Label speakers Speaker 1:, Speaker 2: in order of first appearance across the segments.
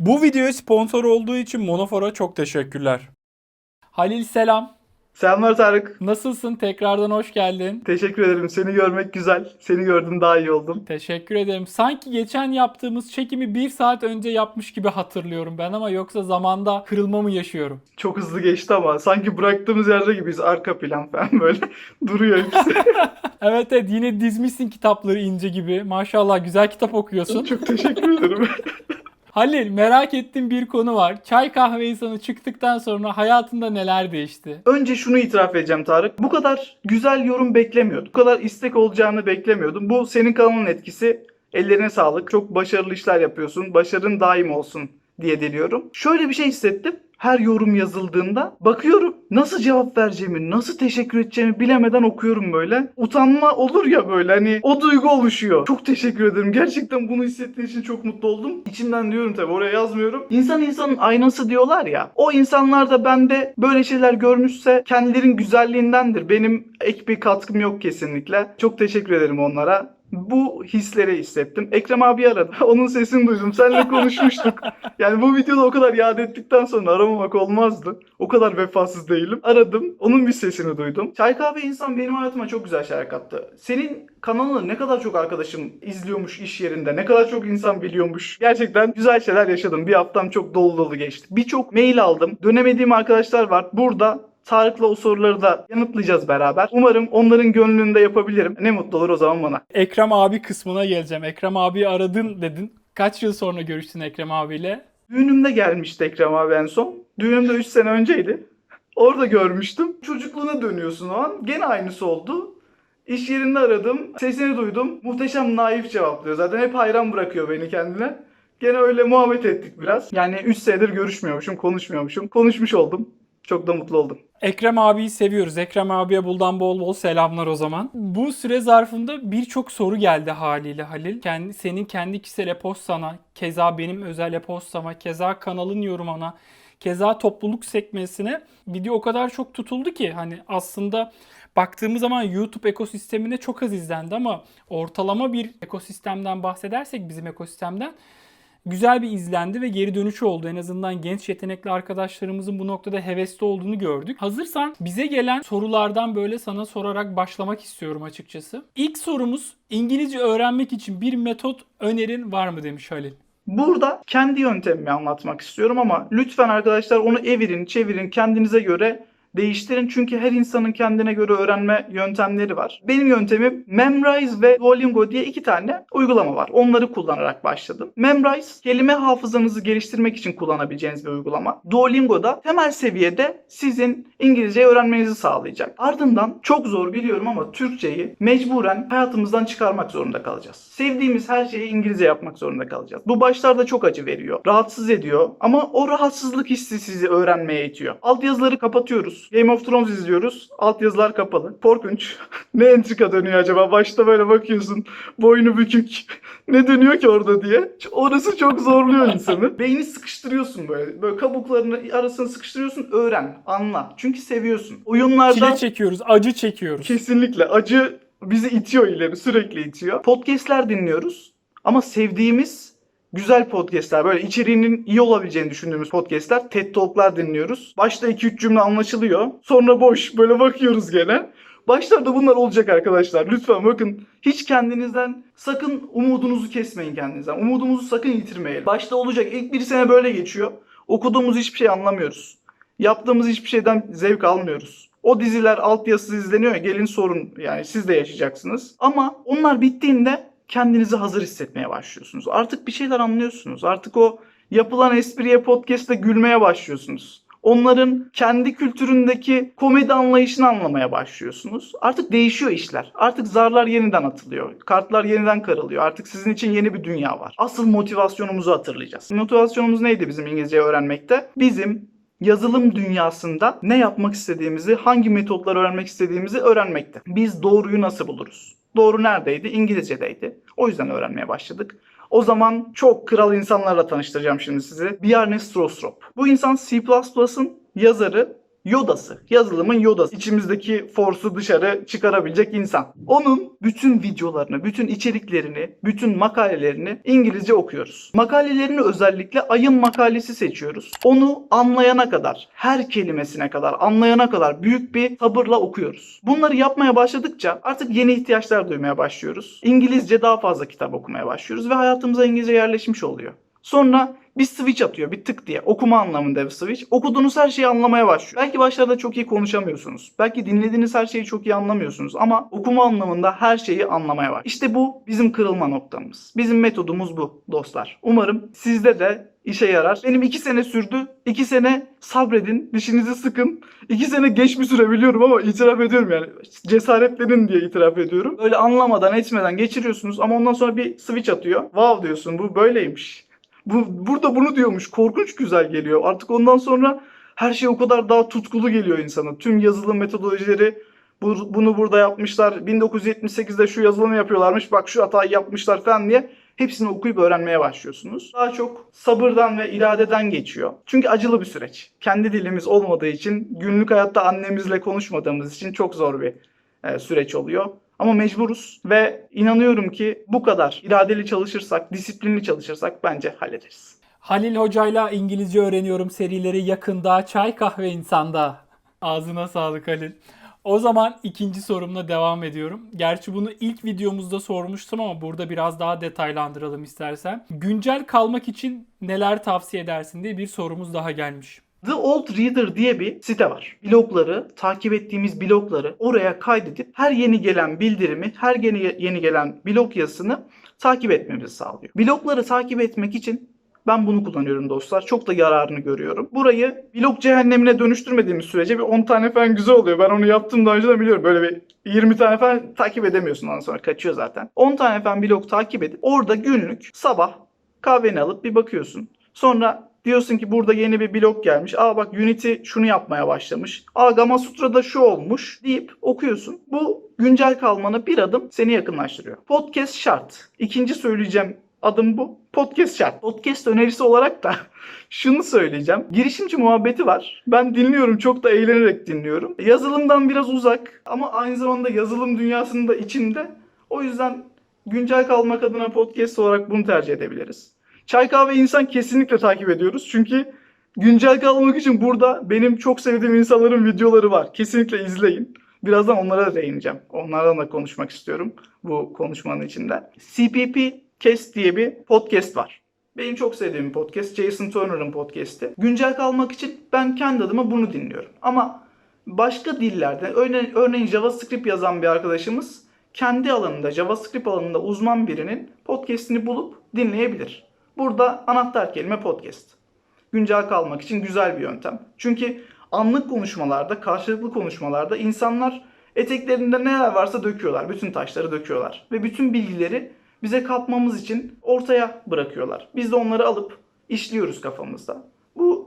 Speaker 1: Bu videoya sponsor olduğu için Monofor'a çok teşekkürler. Halil selam.
Speaker 2: Selamlar Tarık.
Speaker 1: Nasılsın? Tekrardan hoş geldin.
Speaker 2: Teşekkür ederim. Seni görmek güzel. Seni gördüm daha iyi oldum.
Speaker 1: Teşekkür ederim. Sanki geçen yaptığımız çekimi bir saat önce yapmış gibi hatırlıyorum ben ama yoksa zamanda kırılma mı yaşıyorum?
Speaker 2: Çok hızlı geçti ama sanki bıraktığımız yerde gibiyiz. Arka plan falan böyle duruyor hepsi.
Speaker 1: Evet evet yine dizmişsin kitapları ince gibi. Maşallah güzel kitap okuyorsun.
Speaker 2: Çok teşekkür ederim.
Speaker 1: Halil merak ettiğim bir konu var. Çay kahve insanı çıktıktan sonra hayatında neler değişti?
Speaker 2: Önce şunu itiraf edeceğim Tarık. Bu kadar güzel yorum beklemiyordum. Bu kadar istek olacağını beklemiyordum. Bu senin kanalın etkisi. Ellerine sağlık. Çok başarılı işler yapıyorsun. Başarın daim olsun diye diliyorum. Şöyle bir şey hissettim. Her yorum yazıldığında bakıyorum nasıl cevap vereceğimi, nasıl teşekkür edeceğimi bilemeden okuyorum böyle. Utanma olur ya böyle hani o duygu oluşuyor. Çok teşekkür ederim. Gerçekten bunu hissettiğin için çok mutlu oldum. İçimden diyorum tabii oraya yazmıyorum. İnsan insanın aynası diyorlar ya. O insanlar da bende böyle şeyler görmüşse kendilerinin güzelliğindendir. Benim ek bir katkım yok kesinlikle. Çok teşekkür ederim onlara. Bu hisleri hissettim. Ekrem abi aradı. Onun sesini duydum. Seninle konuşmuştuk. Yani bu videoda o kadar yad ettikten sonra aramamak olmazdı. O kadar vefasız değilim. Aradım. Onun bir sesini duydum. Çay kahve insan benim hayatıma çok güzel şeyler kattı. Senin kanalını ne kadar çok arkadaşım izliyormuş iş yerinde. Ne kadar çok insan biliyormuş. Gerçekten güzel şeyler yaşadım. Bir haftam çok dolu dolu geçti. Birçok mail aldım. Dönemediğim arkadaşlar var. Burada Tarık'la o soruları da yanıtlayacağız beraber. Umarım onların gönlünde yapabilirim. Ne mutlu olur o zaman bana.
Speaker 1: Ekrem abi kısmına geleceğim. Ekrem abi aradın dedin. Kaç yıl sonra görüştün Ekrem abiyle?
Speaker 2: Düğünümde gelmişti Ekrem abi en son. Düğünümde 3 sene önceydi. Orada görmüştüm. Çocukluğuna dönüyorsun o an. Gene aynısı oldu. İş yerinde aradım. Sesini duydum. Muhteşem naif cevaplıyor. Zaten hep hayran bırakıyor beni kendine. Gene öyle muhabbet ettik biraz. Yani 3 senedir görüşmüyormuşum, konuşmuyormuşum. Konuşmuş oldum. Çok da mutlu oldum.
Speaker 1: Ekrem abiyi seviyoruz. Ekrem abiye buradan bol bol selamlar o zaman. Bu süre zarfında birçok soru geldi haliyle Halil. Kendi, senin kendi kişisel e-postana, keza benim özel e-postama, keza kanalın yorumuna, keza topluluk sekmesine video o kadar çok tutuldu ki hani aslında baktığımız zaman YouTube ekosistemine çok az izlendi ama ortalama bir ekosistemden bahsedersek bizim ekosistemden güzel bir izlendi ve geri dönüşü oldu. En azından genç yetenekli arkadaşlarımızın bu noktada hevesli olduğunu gördük. Hazırsan bize gelen sorulardan böyle sana sorarak başlamak istiyorum açıkçası. İlk sorumuz İngilizce öğrenmek için bir metot önerin var mı demiş Halil.
Speaker 2: Burada kendi yöntemimi anlatmak istiyorum ama lütfen arkadaşlar onu evirin, çevirin, kendinize göre değiştirin. Çünkü her insanın kendine göre öğrenme yöntemleri var. Benim yöntemim Memrise ve Duolingo diye iki tane uygulama var. Onları kullanarak başladım. Memrise kelime hafızanızı geliştirmek için kullanabileceğiniz bir uygulama. Duolingo da temel seviyede sizin İngilizceyi öğrenmenizi sağlayacak. Ardından çok zor biliyorum ama Türkçeyi mecburen hayatımızdan çıkarmak zorunda kalacağız. Sevdiğimiz her şeyi İngilizce yapmak zorunda kalacağız. Bu başlarda çok acı veriyor. Rahatsız ediyor ama o rahatsızlık hissi sizi öğrenmeye itiyor. Altyazıları kapatıyoruz. Game of Thrones izliyoruz. Altyazılar kapalı. Korkunç. ne entrika dönüyor acaba? Başta böyle bakıyorsun. Boynu bükük. ne dönüyor ki orada diye. Orası çok zorluyor insanı. Beyni sıkıştırıyorsun böyle. Böyle kabuklarını arasını sıkıştırıyorsun. Öğren. Anla. Çünkü seviyorsun. Oyunlarda...
Speaker 1: Çile çekiyoruz, acı çekiyoruz.
Speaker 2: Kesinlikle. Acı bizi itiyor ileri. Sürekli itiyor. Podcast'ler dinliyoruz. Ama sevdiğimiz güzel podcast'ler. Böyle içeriğinin iyi olabileceğini düşündüğümüz podcast'ler. TED Talk'lar dinliyoruz. Başta 2-3 cümle anlaşılıyor. Sonra boş. Böyle bakıyoruz gene. Başlarda bunlar olacak arkadaşlar. Lütfen bakın. Hiç kendinizden sakın umudunuzu kesmeyin kendinizden. Umudumuzu sakın yitirmeyin. Başta olacak. İlk bir sene böyle geçiyor. Okuduğumuz hiçbir şey anlamıyoruz. Yaptığımız hiçbir şeyden zevk almıyoruz. O diziler altyazısız izleniyor ya gelin sorun yani siz de yaşayacaksınız. Ama onlar bittiğinde kendinizi hazır hissetmeye başlıyorsunuz. Artık bir şeyler anlıyorsunuz. Artık o yapılan espriye podcast'te gülmeye başlıyorsunuz. Onların kendi kültüründeki komedi anlayışını anlamaya başlıyorsunuz. Artık değişiyor işler. Artık zarlar yeniden atılıyor. Kartlar yeniden karılıyor. Artık sizin için yeni bir dünya var. Asıl motivasyonumuzu hatırlayacağız. Motivasyonumuz neydi bizim İngilizce öğrenmekte? Bizim yazılım dünyasında ne yapmak istediğimizi, hangi metotları öğrenmek istediğimizi öğrenmekte. Biz doğruyu nasıl buluruz? Doğru neredeydi? İngilizce'deydi. O yüzden öğrenmeye başladık. O zaman çok kral insanlarla tanıştıracağım şimdi sizi. Bjarne Strostrup. Bu insan C++'ın yazarı Yoda'sı. Yazılımın Yoda'sı. İçimizdeki force'u dışarı çıkarabilecek insan. Onun bütün videolarını, bütün içeriklerini, bütün makalelerini İngilizce okuyoruz. Makalelerini özellikle ayın makalesi seçiyoruz. Onu anlayana kadar, her kelimesine kadar, anlayana kadar büyük bir sabırla okuyoruz. Bunları yapmaya başladıkça artık yeni ihtiyaçlar duymaya başlıyoruz. İngilizce daha fazla kitap okumaya başlıyoruz ve hayatımıza İngilizce yerleşmiş oluyor. Sonra bir switch atıyor bir tık diye. Okuma anlamında bir switch. Okuduğunuz her şeyi anlamaya başlıyor. Belki başlarda çok iyi konuşamıyorsunuz. Belki dinlediğiniz her şeyi çok iyi anlamıyorsunuz. Ama okuma anlamında her şeyi anlamaya var. İşte bu bizim kırılma noktamız. Bizim metodumuz bu dostlar. Umarım sizde de işe yarar. Benim iki sene sürdü. İki sene sabredin. Dişinizi sıkın. İki sene geç bir süre biliyorum ama itiraf ediyorum yani. Cesaretlenin diye itiraf ediyorum. Öyle anlamadan etmeden geçiriyorsunuz ama ondan sonra bir switch atıyor. Wow diyorsun bu böyleymiş. Bu, burada bunu diyormuş. Korkunç güzel geliyor. Artık ondan sonra her şey o kadar daha tutkulu geliyor insana. Tüm yazılım metodolojileri bu- bunu burada yapmışlar. 1978'de şu yazılımı yapıyorlarmış. Bak şu hatayı yapmışlar falan diye hepsini okuyup öğrenmeye başlıyorsunuz. Daha çok sabırdan ve iradeden geçiyor. Çünkü acılı bir süreç. Kendi dilimiz olmadığı için, günlük hayatta annemizle konuşmadığımız için çok zor bir e, süreç oluyor. Ama mecburuz ve inanıyorum ki bu kadar iradeli çalışırsak, disiplinli çalışırsak bence hallederiz.
Speaker 1: Halil Hoca'yla İngilizce öğreniyorum serileri yakında çay kahve insanda. Ağzına sağlık Halil. O zaman ikinci sorumla devam ediyorum. Gerçi bunu ilk videomuzda sormuştum ama burada biraz daha detaylandıralım istersen. Güncel kalmak için neler tavsiye edersin diye bir sorumuz daha gelmiş.
Speaker 2: The Old Reader diye bir site var. Blogları, takip ettiğimiz blogları oraya kaydedip her yeni gelen bildirimi, her yeni yeni gelen blog yazısını takip etmemizi sağlıyor. Blogları takip etmek için ben bunu kullanıyorum dostlar. Çok da yararını görüyorum. Burayı blog cehennemine dönüştürmediğimiz sürece bir 10 tane falan güzel oluyor. Ben onu yaptım daha önce de biliyorum. Böyle bir 20 tane falan takip edemiyorsun ondan sonra kaçıyor zaten. 10 tane falan blog takip edip orada günlük sabah kahveni alıp bir bakıyorsun. Sonra diyorsun ki burada yeni bir blog gelmiş. Aa bak Unity şunu yapmaya başlamış. Aa Gamma Sutra'da şu olmuş deyip okuyorsun. Bu güncel kalmana bir adım seni yakınlaştırıyor. Podcast şart. İkinci söyleyeceğim adım bu. Podcast şart. Podcast önerisi olarak da şunu söyleyeceğim. Girişimci muhabbeti var. Ben dinliyorum. Çok da eğlenerek dinliyorum. Yazılımdan biraz uzak ama aynı zamanda yazılım dünyasının da içinde. O yüzden güncel kalmak adına podcast olarak bunu tercih edebiliriz. Çay kahve insan kesinlikle takip ediyoruz. Çünkü güncel kalmak için burada benim çok sevdiğim insanların videoları var. Kesinlikle izleyin. Birazdan onlara da değineceğim. Onlardan da konuşmak istiyorum bu konuşmanın içinde. CPP Cast diye bir podcast var. Benim çok sevdiğim bir podcast. Jason Turner'ın podcast'i. Güncel kalmak için ben kendi adıma bunu dinliyorum. Ama başka dillerde örneğin, örneğin JavaScript yazan bir arkadaşımız kendi alanında JavaScript alanında uzman birinin podcast'ini bulup dinleyebilir. Burada anahtar kelime podcast. Güncel kalmak için güzel bir yöntem. Çünkü anlık konuşmalarda, karşılıklı konuşmalarda insanlar eteklerinde neler varsa döküyorlar. Bütün taşları döküyorlar. Ve bütün bilgileri bize katmamız için ortaya bırakıyorlar. Biz de onları alıp işliyoruz kafamızda.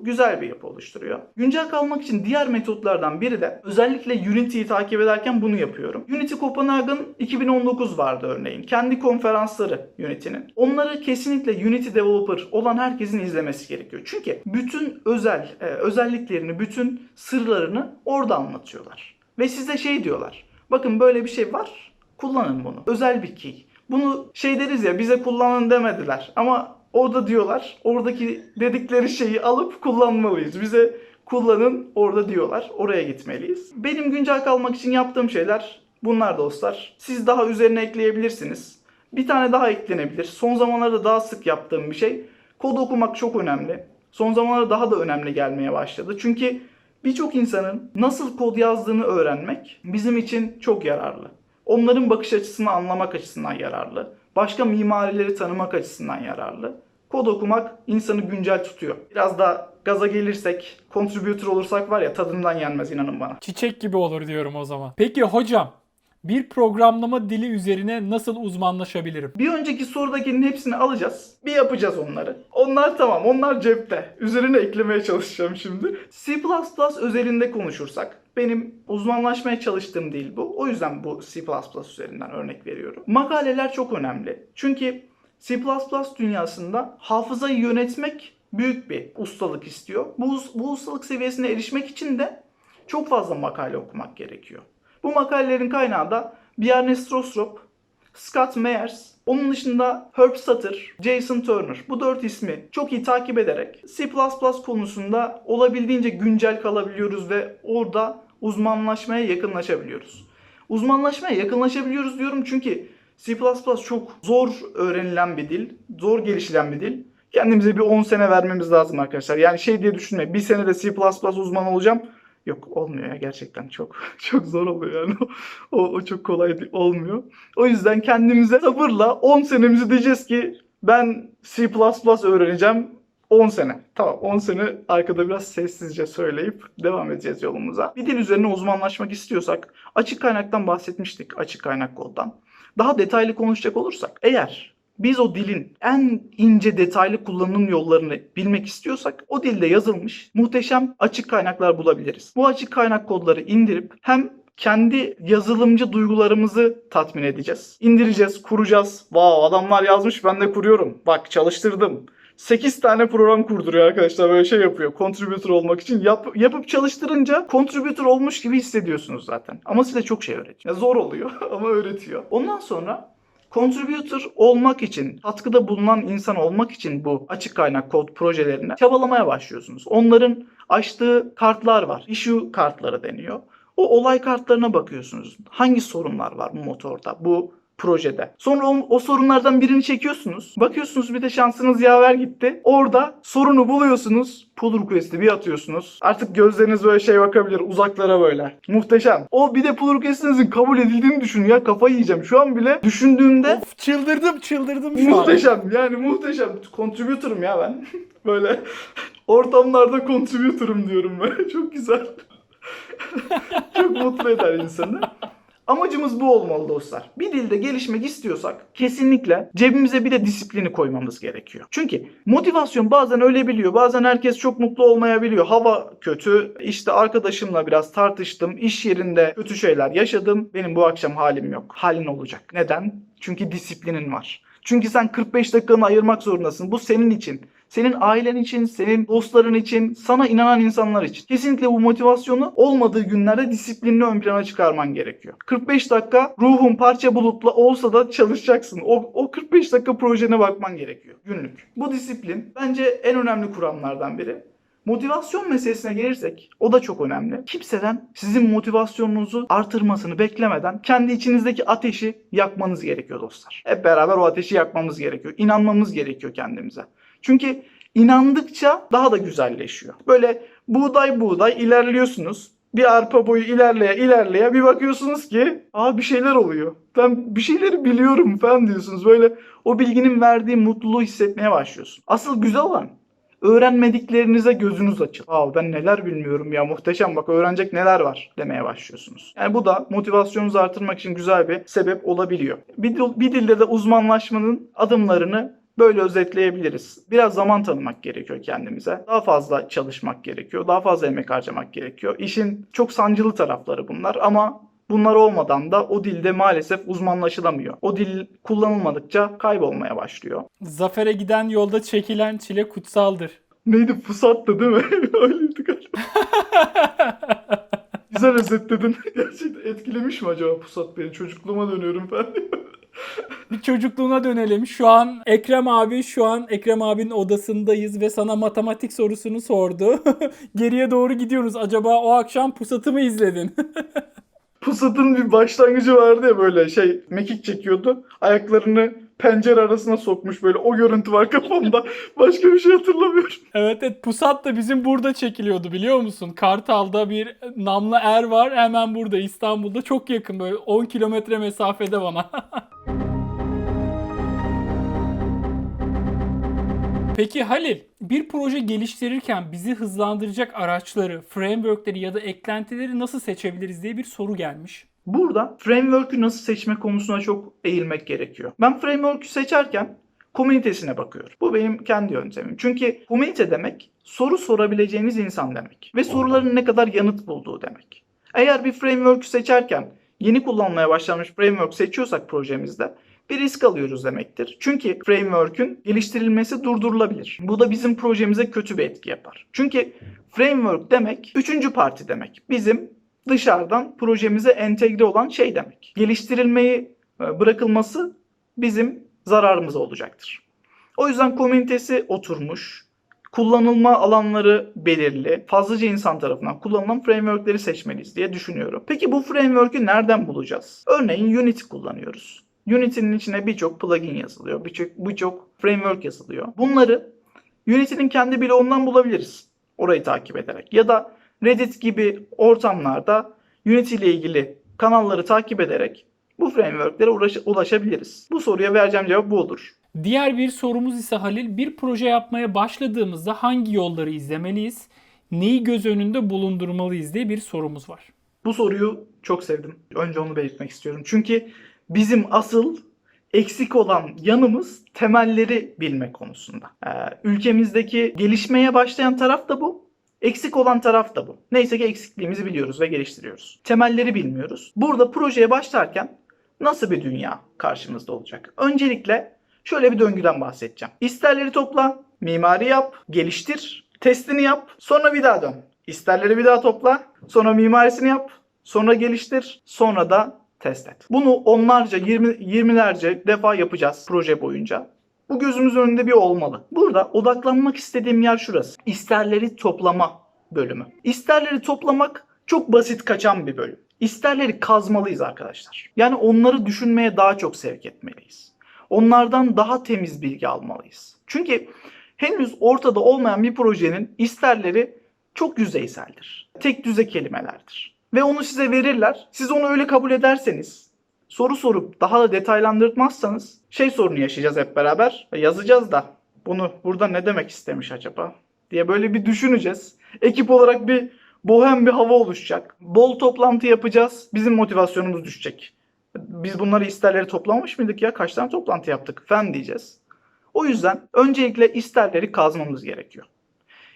Speaker 2: Güzel bir yapı oluşturuyor. Güncel kalmak için diğer metotlardan biri de özellikle Unity'yi takip ederken bunu yapıyorum. Unity Copenhagen 2019 vardı örneğin. Kendi konferansları Unity'nin. Onları kesinlikle Unity developer olan herkesin izlemesi gerekiyor. Çünkü bütün özel e, özelliklerini, bütün sırlarını orada anlatıyorlar. Ve size şey diyorlar. Bakın böyle bir şey var. Kullanın bunu. Özel bir key. Bunu şey deriz ya bize kullanın demediler. Ama orada diyorlar. Oradaki dedikleri şeyi alıp kullanmalıyız. Bize kullanın orada diyorlar. Oraya gitmeliyiz. Benim güncel kalmak için yaptığım şeyler bunlar dostlar. Siz daha üzerine ekleyebilirsiniz. Bir tane daha eklenebilir. Son zamanlarda daha sık yaptığım bir şey. Kod okumak çok önemli. Son zamanlarda daha da önemli gelmeye başladı. Çünkü birçok insanın nasıl kod yazdığını öğrenmek bizim için çok yararlı. Onların bakış açısını anlamak açısından yararlı. Başka mimarileri tanımak açısından yararlı. Kod okumak insanı güncel tutuyor. Biraz da gaza gelirsek, contributor olursak var ya tadından yenmez inanın bana.
Speaker 1: Çiçek gibi olur diyorum o zaman. Peki hocam bir programlama dili üzerine nasıl uzmanlaşabilirim?
Speaker 2: Bir önceki sorudakinin hepsini alacağız. Bir yapacağız onları. Onlar tamam, onlar cepte. Üzerine eklemeye çalışacağım şimdi. C++ özelinde konuşursak, benim uzmanlaşmaya çalıştığım dil bu. O yüzden bu C++ üzerinden örnek veriyorum. Makaleler çok önemli. Çünkü C++ dünyasında hafızayı yönetmek büyük bir ustalık istiyor. Bu, bu ustalık seviyesine erişmek için de çok fazla makale okumak gerekiyor. Bu makalelerin kaynağı da Bjarne Strostrup, Scott Meyers, onun dışında Herb Sutter, Jason Turner. Bu dört ismi çok iyi takip ederek C++ konusunda olabildiğince güncel kalabiliyoruz ve orada uzmanlaşmaya yakınlaşabiliyoruz. Uzmanlaşmaya yakınlaşabiliyoruz diyorum çünkü C++ çok zor öğrenilen bir dil, zor gelişilen bir dil. Kendimize bir 10 sene vermemiz lazım arkadaşlar. Yani şey diye düşünme, bir senede C++ uzman olacağım. Yok olmuyor ya gerçekten çok çok zor oluyor yani. O, o çok kolay olmuyor. O yüzden kendimize sabırla 10 senemizi diyeceğiz ki ben C++ öğreneceğim 10 sene. Tamam 10 sene arkada biraz sessizce söyleyip devam edeceğiz yolumuza. Bir dil üzerine uzmanlaşmak istiyorsak açık kaynaktan bahsetmiştik açık kaynak koddan. Daha detaylı konuşacak olursak eğer biz o dilin en ince detaylı kullanım yollarını bilmek istiyorsak o dilde yazılmış muhteşem açık kaynaklar bulabiliriz. Bu açık kaynak kodları indirip hem kendi yazılımcı duygularımızı tatmin edeceğiz. İndireceğiz, kuracağız. Wow adamlar yazmış ben de kuruyorum. Bak çalıştırdım. 8 tane program kurduruyor arkadaşlar böyle şey yapıyor. Contributor olmak için yap, yapıp çalıştırınca contributor olmuş gibi hissediyorsunuz zaten. Ama size çok şey öğretiyor. Ya zor oluyor ama öğretiyor. Ondan sonra Contributor olmak için, katkıda bulunan insan olmak için bu açık kaynak kod projelerine çabalamaya başlıyorsunuz. Onların açtığı kartlar var. Issue kartları deniyor. O olay kartlarına bakıyorsunuz. Hangi sorunlar var bu motorda, bu projede. Sonra o, o sorunlardan birini çekiyorsunuz. Bakıyorsunuz bir de şansınız yaver gitti. Orada sorunu buluyorsunuz. Pull request'i bir atıyorsunuz. Artık gözleriniz böyle şey bakabilir uzaklara böyle. Muhteşem. O bir de pull request'inizin kabul edildiğini düşünün ya kafayı yiyeceğim. Şu an bile düşündüğümde
Speaker 1: Of çıldırdım çıldırdım şu an.
Speaker 2: Muhteşem yani muhteşem. Contributor'ım ya ben. Böyle ortamlarda contributor'ım diyorum ben. Çok güzel. Çok mutlu eder insanı. Amacımız bu olmalı dostlar. Bir dilde gelişmek istiyorsak kesinlikle cebimize bir de disiplini koymamız gerekiyor. Çünkü motivasyon bazen ölebiliyor. Bazen herkes çok mutlu olmayabiliyor. Hava kötü. İşte arkadaşımla biraz tartıştım. İş yerinde kötü şeyler yaşadım. Benim bu akşam halim yok. Halin olacak. Neden? Çünkü disiplinin var. Çünkü sen 45 dakikanı ayırmak zorundasın. Bu senin için. Senin ailen için, senin dostların için, sana inanan insanlar için. Kesinlikle bu motivasyonu olmadığı günlerde disiplinini ön plana çıkarman gerekiyor. 45 dakika ruhun parça bulutla olsa da çalışacaksın. O, o 45 dakika projene bakman gerekiyor günlük. Bu disiplin bence en önemli kuramlardan biri. Motivasyon meselesine gelirsek o da çok önemli. Kimseden sizin motivasyonunuzu artırmasını beklemeden kendi içinizdeki ateşi yakmanız gerekiyor dostlar. Hep beraber o ateşi yakmamız gerekiyor. İnanmamız gerekiyor kendimize. Çünkü inandıkça daha da güzelleşiyor. Böyle buğday buğday ilerliyorsunuz. Bir arpa boyu ilerleye ilerleye bir bakıyorsunuz ki aa bir şeyler oluyor. Ben bir şeyleri biliyorum falan diyorsunuz. Böyle o bilginin verdiği mutluluğu hissetmeye başlıyorsun. Asıl güzel olan öğrenmediklerinize gözünüz açıl. Aa ben neler bilmiyorum ya muhteşem bak öğrenecek neler var demeye başlıyorsunuz. Yani bu da motivasyonunuzu artırmak için güzel bir sebep olabiliyor. Bir, bir dilde de uzmanlaşmanın adımlarını böyle özetleyebiliriz. Biraz zaman tanımak gerekiyor kendimize. Daha fazla çalışmak gerekiyor. Daha fazla emek harcamak gerekiyor. İşin çok sancılı tarafları bunlar ama bunlar olmadan da o dilde maalesef uzmanlaşılamıyor. O dil kullanılmadıkça kaybolmaya başlıyor.
Speaker 1: Zafere giden yolda çekilen çile kutsaldır.
Speaker 2: Neydi pusattı değil mi? Öyleydi galiba. Güzel özetledin. Gerçekten etkilemiş mi acaba pusat beni? Çocukluğuma dönüyorum ben.
Speaker 1: Bir çocukluğuna dönelim. Şu an Ekrem abi şu an Ekrem abinin odasındayız ve sana matematik sorusunu sordu. Geriye doğru gidiyoruz. Acaba o akşam pusatı mı izledin?
Speaker 2: Pusat'ın bir başlangıcı vardı ya böyle şey mekik çekiyordu. Ayaklarını pencere arasına sokmuş böyle o görüntü var kafamda. Başka bir şey hatırlamıyorum.
Speaker 1: evet evet pusat da bizim burada çekiliyordu biliyor musun? Kartal'da bir namlı er var hemen burada İstanbul'da çok yakın böyle 10 kilometre mesafede bana. Peki Halil, bir proje geliştirirken bizi hızlandıracak araçları, frameworkleri ya da eklentileri nasıl seçebiliriz diye bir soru gelmiş.
Speaker 2: Burada framework'ü nasıl seçme konusuna çok eğilmek gerekiyor. Ben framework'ü seçerken komünitesine bakıyorum. Bu benim kendi yöntemim. Çünkü komünite demek soru sorabileceğiniz insan demek. Ve soruların ne kadar yanıt bulduğu demek. Eğer bir framework'ü seçerken yeni kullanmaya başlanmış framework seçiyorsak projemizde bir risk alıyoruz demektir. Çünkü framework'ün geliştirilmesi durdurulabilir. Bu da bizim projemize kötü bir etki yapar. Çünkü framework demek üçüncü parti demek. Bizim dışarıdan projemize entegre olan şey demek. Geliştirilmeyi e, bırakılması bizim zararımıza olacaktır. O yüzden komünitesi oturmuş, kullanılma alanları belirli, fazlaca insan tarafından kullanılan frameworkleri seçmeliyiz diye düşünüyorum. Peki bu framework'ü nereden bulacağız? Örneğin Unity kullanıyoruz. Unity'nin içine birçok plugin yazılıyor, birçok birçok framework yazılıyor. Bunları Unity'nin kendi bloğundan bulabiliriz. Orayı takip ederek. Ya da Reddit gibi ortamlarda Unity ile ilgili kanalları takip ederek bu frameworklere uğraş- ulaşabiliriz. Bu soruya vereceğim cevap bu olur.
Speaker 1: Diğer bir sorumuz ise Halil, bir proje yapmaya başladığımızda hangi yolları izlemeliyiz? Neyi göz önünde bulundurmalıyız diye bir sorumuz var.
Speaker 2: Bu soruyu çok sevdim. Önce onu belirtmek istiyorum. Çünkü bizim asıl eksik olan yanımız temelleri bilmek konusunda. Ee, ülkemizdeki gelişmeye başlayan taraf da bu. Eksik olan taraf da bu. Neyse ki eksikliğimizi biliyoruz ve geliştiriyoruz. Temelleri bilmiyoruz. Burada projeye başlarken nasıl bir dünya karşımızda olacak? Öncelikle şöyle bir döngüden bahsedeceğim. İsterleri topla, mimari yap, geliştir, testini yap, sonra bir daha dön. İsterleri bir daha topla, sonra mimarisini yap, sonra geliştir, sonra da test et. Bunu onlarca, 20 20'lerce defa yapacağız proje boyunca. Bu gözümüzün önünde bir olmalı. Burada odaklanmak istediğim yer şurası. İsterleri toplama bölümü. İsterleri toplamak çok basit kaçan bir bölüm. İsterleri kazmalıyız arkadaşlar. Yani onları düşünmeye daha çok sevk etmeliyiz. Onlardan daha temiz bilgi almalıyız. Çünkü henüz ortada olmayan bir projenin isterleri çok yüzeyseldir. Tek düze kelimelerdir. Ve onu size verirler. Siz onu öyle kabul ederseniz, soru sorup daha da detaylandırmazsanız şey sorunu yaşayacağız hep beraber. Yazacağız da bunu burada ne demek istemiş acaba diye böyle bir düşüneceğiz. Ekip olarak bir bohem bir hava oluşacak. Bol toplantı yapacağız. Bizim motivasyonumuz düşecek. Biz bunları isterleri toplamış mıydık ya? Kaç tane toplantı yaptık? Fen diyeceğiz. O yüzden öncelikle isterleri kazmamız gerekiyor.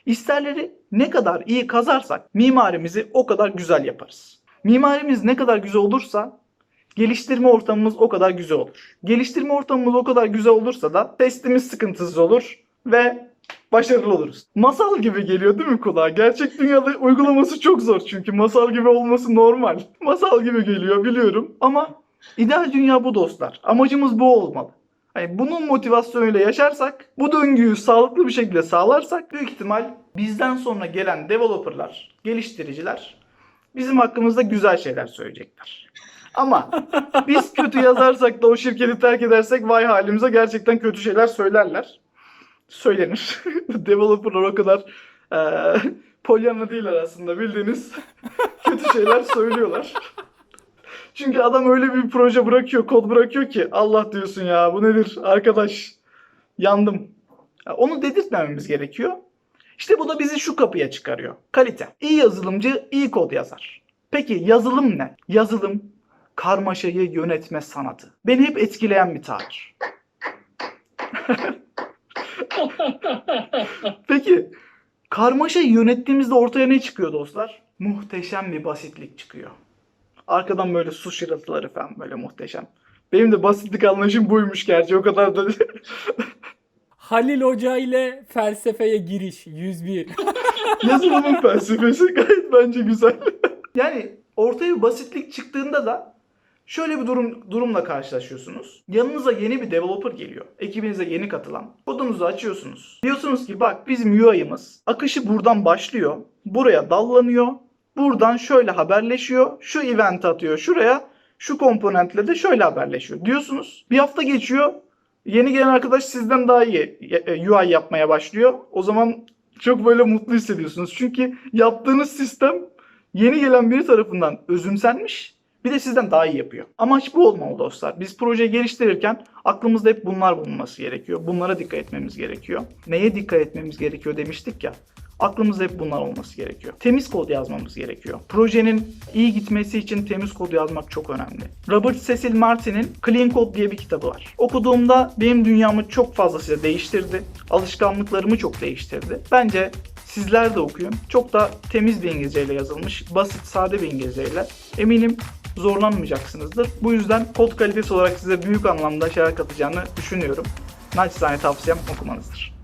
Speaker 2: İsterleri ne kadar iyi kazarsak mimarimizi o kadar güzel yaparız. Mimarimiz ne kadar güzel olursa geliştirme ortamımız o kadar güzel olur. Geliştirme ortamımız o kadar güzel olursa da testimiz sıkıntısız olur ve başarılı oluruz. Masal gibi geliyor değil mi kulağa? Gerçek dünyada uygulaması çok zor çünkü masal gibi olması normal. Masal gibi geliyor biliyorum ama ideal dünya bu dostlar. Amacımız bu olmalı. Hani bunun motivasyonuyla yaşarsak, bu döngüyü sağlıklı bir şekilde sağlarsak büyük ihtimal bizden sonra gelen developerlar, geliştiriciler bizim hakkımızda güzel şeyler söyleyecekler. Ama biz kötü yazarsak da o şirketi terk edersek vay halimize gerçekten kötü şeyler söylerler. Söylenir. Developerlar o kadar eee polyanla değil aslında bildiğiniz kötü şeyler söylüyorlar. Çünkü adam öyle bir proje bırakıyor, kod bırakıyor ki Allah diyorsun ya bu nedir arkadaş yandım. Ya Onu dedirtmememiz gerekiyor. İşte bu da bizi şu kapıya çıkarıyor. Kalite. İyi yazılımcı iyi kod yazar. Peki yazılım ne? Yazılım karmaşayı yönetme sanatı. Beni hep etkileyen bir tabir. Peki karmaşayı yönettiğimizde ortaya ne çıkıyor dostlar? Muhteşem bir basitlik çıkıyor. Arkadan böyle su şırıltıları falan böyle muhteşem. Benim de basitlik anlayışım buymuş gerçi o kadar da
Speaker 1: Halil Hoca ile felsefeye giriş 101.
Speaker 2: yazılımın felsefesi gayet bence güzel. yani ortaya bir basitlik çıktığında da şöyle bir durum durumla karşılaşıyorsunuz. Yanınıza yeni bir developer geliyor. Ekibinize yeni katılan. Kodunuzu açıyorsunuz. Diyorsunuz ki bak bizim UI'ımız akışı buradan başlıyor. Buraya dallanıyor. Buradan şöyle haberleşiyor. Şu event atıyor şuraya. Şu komponentle de şöyle haberleşiyor. Diyorsunuz. Bir hafta geçiyor. Yeni gelen arkadaş sizden daha iyi e, UI yapmaya başlıyor. O zaman çok böyle mutlu hissediyorsunuz. Çünkü yaptığınız sistem yeni gelen biri tarafından özümsenmiş. Bir de sizden daha iyi yapıyor. Amaç bu olmalı dostlar. Biz projeyi geliştirirken aklımızda hep bunlar bulunması gerekiyor. Bunlara dikkat etmemiz gerekiyor. Neye dikkat etmemiz gerekiyor demiştik ya. Aklımızda hep bunlar olması gerekiyor. Temiz kod yazmamız gerekiyor. Projenin iyi gitmesi için temiz kod yazmak çok önemli. Robert Cecil Martin'in Clean Code diye bir kitabı var. Okuduğumda benim dünyamı çok fazlasıyla değiştirdi. Alışkanlıklarımı çok değiştirdi. Bence sizler de okuyun. Çok da temiz bir İngilizceyle yazılmış. Basit, sade bir İngilizceyle. Eminim zorlanmayacaksınızdır. Bu yüzden kod kalitesi olarak size büyük anlamda şeyler katacağını düşünüyorum. Naçizane tavsiyem okumanızdır.